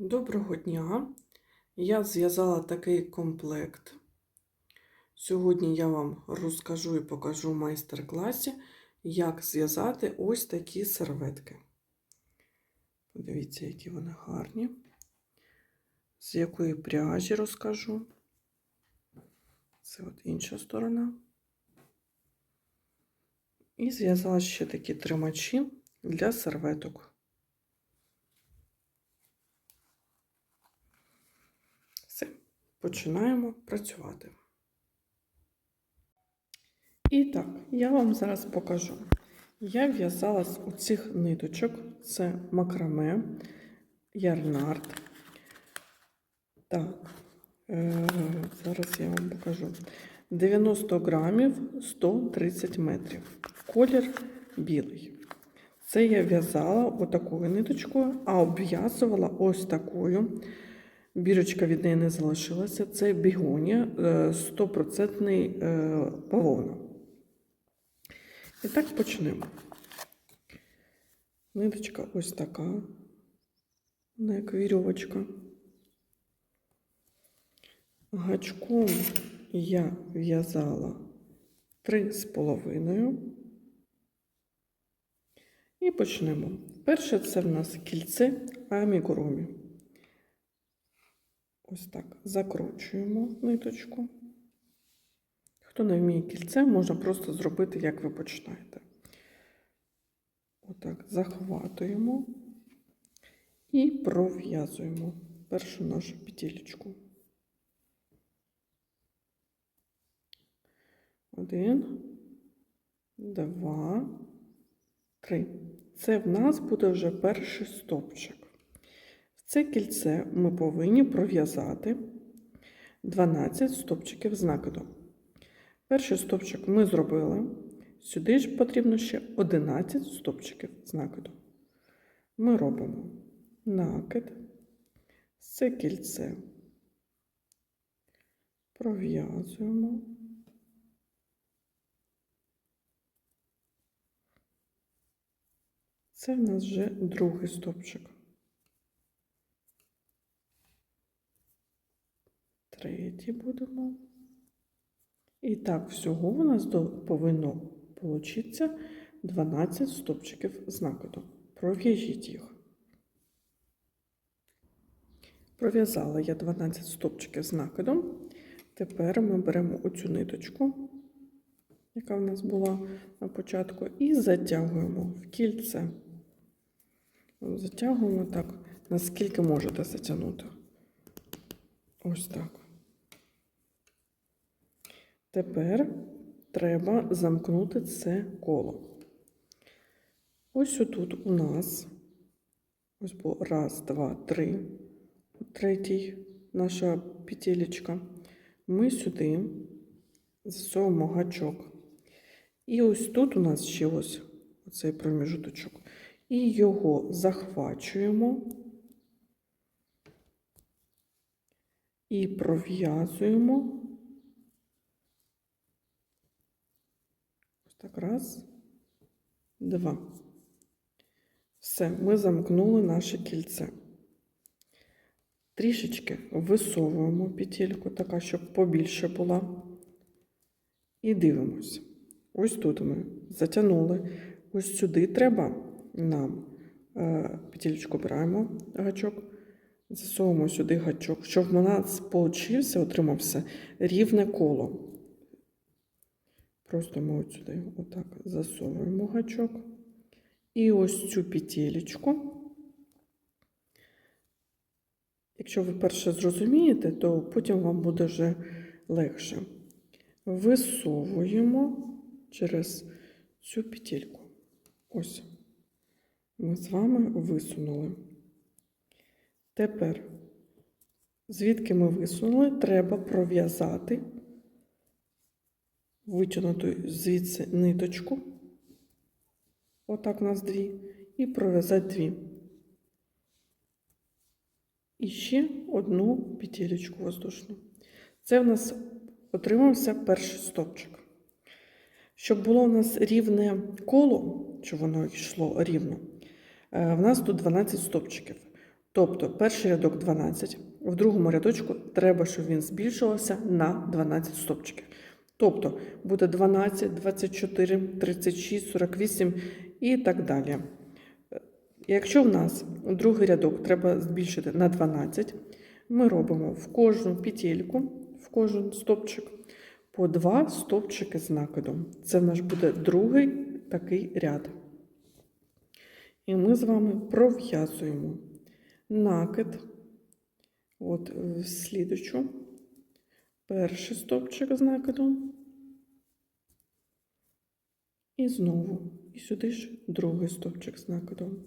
Доброго дня! Я зв'язала такий комплект. Сьогодні я вам розкажу і покажу в майстер-класі, як зв'язати ось такі серветки. Подивіться, які вони гарні. З якої пряжі розкажу. Це от інша сторона. І зв'язала ще такі тримачі для серветок. Все, починаємо працювати. І так, я вам зараз покажу. Я в'язала з оцих ниточок, це макраме, ярнард. Так, е, зараз я вам покажу. 90 грамів 130 метрів. Колір білий. Це я в'язала отакою ниточкою, а обв'язувала ось такою. Бірочка від неї не залишилася. Це бігонія 100% бавовна. І так почнемо. Ниточка ось така, вона як вірьовочка. Гачком я в'язала три з половиною. І почнемо. Перше це в нас кільце амігурумі. Ось так закручуємо ниточку. Хто не вміє кільце, можна просто зробити, як ви починаєте. Отак захватуємо і пров'язуємо першу нашу петелечку. Один, два, три. Це в нас буде вже перший стопчик. Це кільце ми повинні пров'язати 12 стопчиків з накидом. Перший стопчик ми зробили. Сюди ж потрібно ще 11 стопчиків з накиду. Ми робимо накид, це кільце пров'язуємо. Це в нас вже другий стопчик. Третій будемо. І так, всього у нас повинно получитися 12 стопчиків з накиду. Пров'яжіть їх. Пров'язала я 12 стопчиків з накидом. Тепер ми беремо оцю ниточку, яка в нас була на початку, і затягуємо в кільце. Затягуємо так, наскільки можете затягнути. Ось так. Тепер треба замкнути це коло. Ось отут у нас ось було раз, два, три. Третій наша петелечка. Ми сюди засовуємо гачок. І ось тут у нас ще ось оцей проміжуточок. І його захвачуємо і пров'язуємо. Так, раз, два. Все, ми замкнули наше кільце. Трішечки висовуємо петельку, така, щоб побільше була. І дивимося. Ось тут ми затягнули. Ось сюди треба нам е, петельку обираємо гачок, засовуємо сюди гачок, щоб у нас получився, отримався рівне коло. Просто ми от сюди отак засовуємо гачок. І ось цю петелечку. Якщо ви перше зрозумієте, то потім вам буде вже легше. Висовуємо через цю петельку. Ось. Ми з вами висунули. Тепер, звідки ми висунули, треба пров'язати витягнуту звідси ниточку. Отак у нас дві, і пров'язати дві. І ще одну петелечку воздушну. Це в нас отримався перший стопчик. Щоб було у нас рівне коло, щоб воно йшло рівно, е, в нас тут 12 стопчиків. Тобто перший рядок 12, в другому рядочку треба, щоб він збільшувався на 12 стопчиків. Тобто буде 12, 24, 36, 48 і так далі. Якщо в нас другий рядок треба збільшити на 12, ми робимо в кожну петельку, в кожен стопчик по два стопчики з накидом. Це в нас буде другий такий ряд. І ми з вами пров'язуємо накид, от в слідучу, перший стовпчик з накидом. І знову, і сюди ж другий стовпчик з накидом.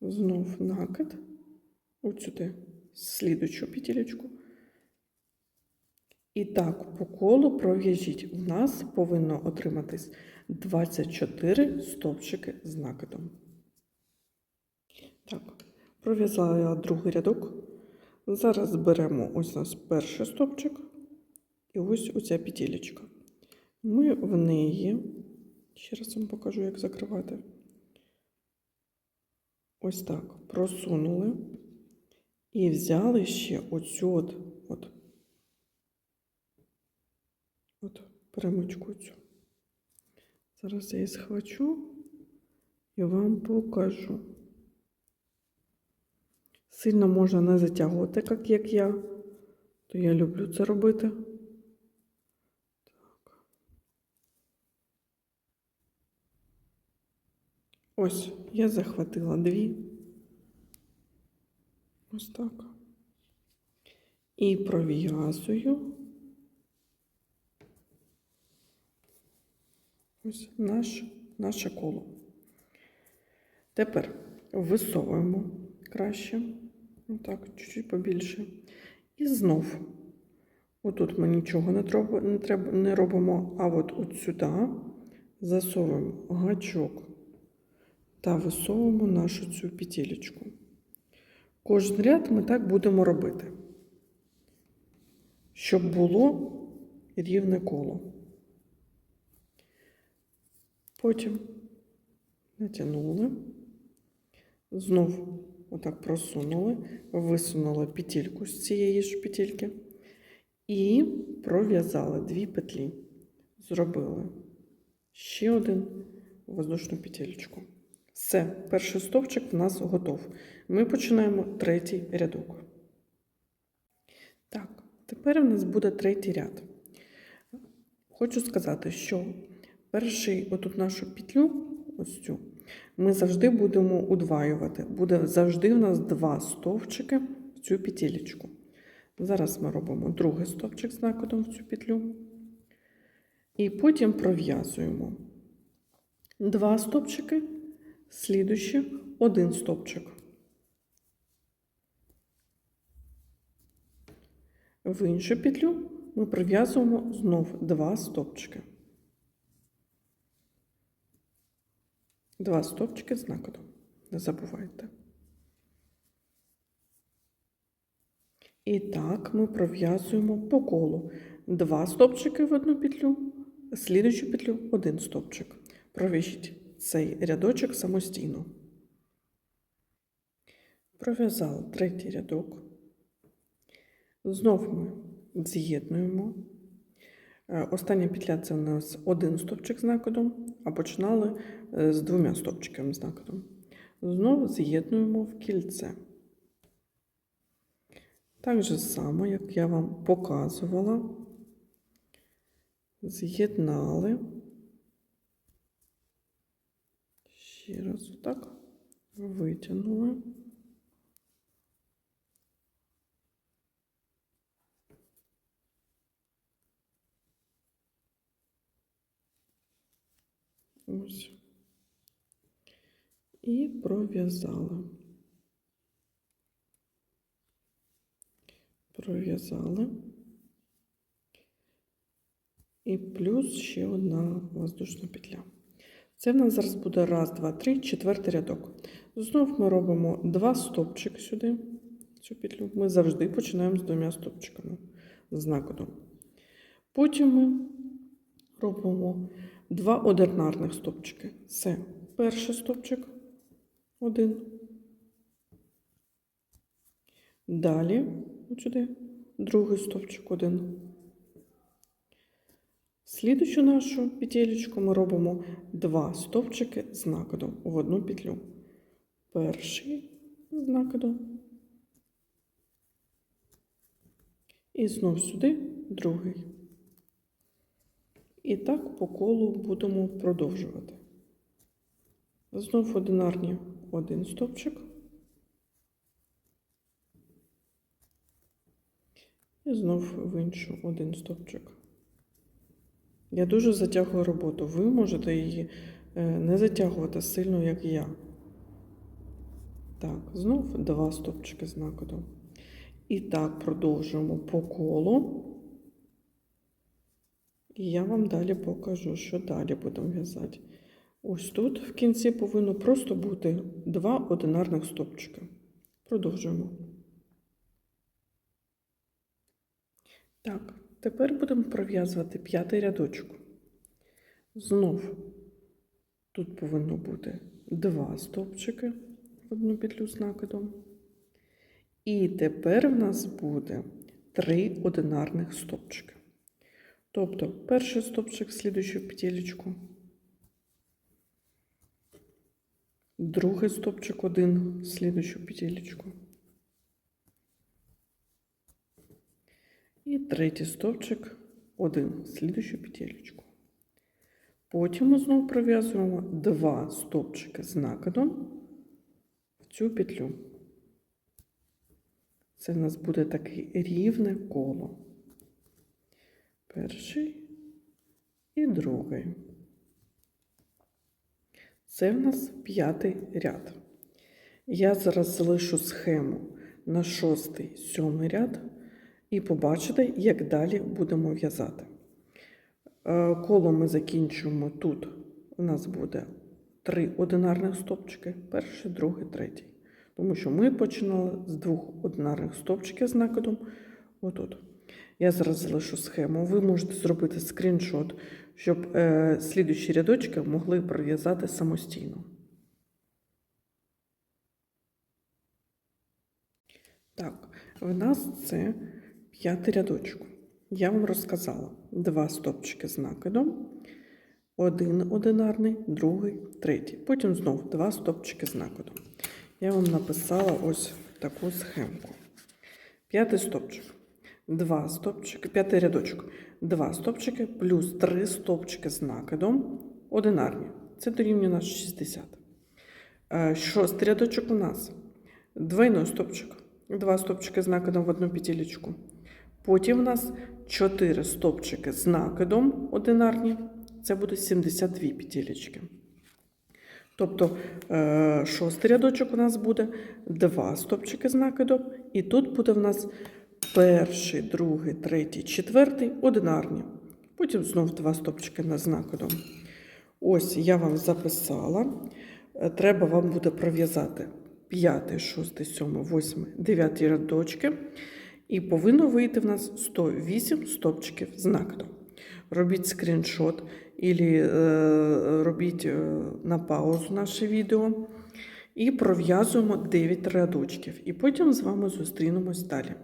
Знов накид, от сюди, слідучу петелечку. І так, по колу пров'яжіть. У нас повинно отриматись 24 стовпчики з накидом. Так, пров'язала я другий рядок. Зараз беремо ось у нас перший стовпчик і ось оця петелечка. Ми в неї, ще раз вам покажу, як закривати. Ось так просунули і взяли ще оцю от, от От перемичку цю. Зараз я її схвачу і вам покажу. Сильно можна не затягувати, так як я, то я люблю це робити. Так. Ось, я захватила дві. Ось так. І пров'язую. Ось наш, наше коло. Тепер висовуємо краще, отак, чуть-чуть побільше. І знов, отут ми нічого не, треба, не робимо, а от от сюди засовуємо гачок та висовуємо нашу цю петелечку. Кожен ряд ми так будемо робити, щоб було рівне коло. Потім натягнули, знов отак просунули, висунули петельку з цієї ж петельки і пров'язали дві петлі. Зробили ще один воздушну петельку. Все, перший стовпчик в нас готов. Ми починаємо третій рядок. Так, тепер у нас буде третій ряд. Хочу сказати, що Перший, отут нашу петлю, ось цю, ми завжди будемо удваювати. Буде завжди у нас два стовпчики в цю петелечку. Зараз ми робимо другий стовпчик з накидом в цю петлю. І потім пров'язуємо два стовпчики, слідуючи один стовпчик. В іншу петлю ми пров'язуємо знов два стовпчики. Два стовпчики з накидом. Не забувайте. І так ми пров'язуємо по колу два стовпчики в одну петлю, слідуючу петлю один стовпчик. Пров'яжіть цей рядочок самостійно. Пров'язали третій рядок. Знов ми з'єднуємо. Е, Остання петля це у нас один стовпчик з накидом, а починали е, з двома стовпчиками з накидом. Знову з'єднуємо в кільце. Так же само, як я вам показувала, з'єднали. Ще раз отак витягнули. Ось. І пров'язали. Пров'язали. І плюс ще одна воздушна петля. Це в нас зараз буде раз, два, три, четвертий рядок. Знов ми робимо два стопчики сюди, цю петлю. Ми завжди починаємо з двома стопчиками з накидом. Потім ми робимо два одинарних стопчики. Все. перший стовпчик, один. Далі, сюди, другий стовпчик, один. Слідуючу нашу петелечку ми робимо два стовпчики з накидом в одну петлю. Перший з накидом. І знов сюди другий. І так по колу будемо продовжувати. Знов одинарні один стовпчик. І знов в іншу один стовпчик. Я дуже затягую роботу. Ви можете її е, не затягувати сильно, як я. Так, знов два стовпчики з накидом. І так продовжуємо по колу. І я вам далі покажу, що далі будемо в'язати. Ось тут в кінці повинно просто бути два одинарних стовпчика. Продовжуємо. Так, тепер будемо пров'язувати п'ятий рядочок. Знов тут повинно бути два стовпчики одну петлю з накидом. І тепер в нас буде три одинарних стовпчики. Тобто перший стовпчик в слідуючу петелечку, другий стовпчик один в слідуючу петелечку. І третій стовпчик один в слідуючу петелечку. Потім ми знову пров'язуємо два стовпчики з накидом в цю петлю. Це в нас буде таке рівне коло. Перший і другий. Це в нас п'ятий ряд. Я зараз залишу схему на шостий, сьомий ряд і побачите, як далі будемо в'язати. Е, Коло ми закінчуємо тут. У нас буде три одинарних стопчики: перший, другий, третій. Тому що ми починали з двох одинарних стовпчиків з накидом. Отут. Я зараз залишу схему. Ви можете зробити скріншот, щоб е, слідуючі рядочки могли пров'язати самостійно. Так, в нас це п'ятий рядочок. Я вам розказала два стопчики з накидом. Один одинарний, другий, третій. Потім знову два стопчики з накидом. Я вам написала ось таку схемку. П'ятий стопчик. 2 стопчики, п'ятий рядочок, 2 стопчики плюс 3 стопчики з накидом одинарні. Це дорівнює нас 60. Е, шостий рядочок у нас двойной стопчик, 2 стопчики з накидом в одну петелечку. Потім у нас 4 стопчики з накидом одинарні. Це буде 72 петелечки. Тобто е, шостий рядочок у нас буде 2 стопчики з накидом, і тут буде в нас перший, другий, третій, четвертий одинарні. Потім знов два стовпчики на з накидом. Ось я вам записала. Е, Треба вам буде пров'язати 5, 6, 7, 8, 9 рядочки. І повинно вийти в нас 108 стовпчиків з. Робіть скріншот або е, робіть е, на паузу наше відео і пров'язуємо 9 рядочків. І потім з вами зустрінемось далі.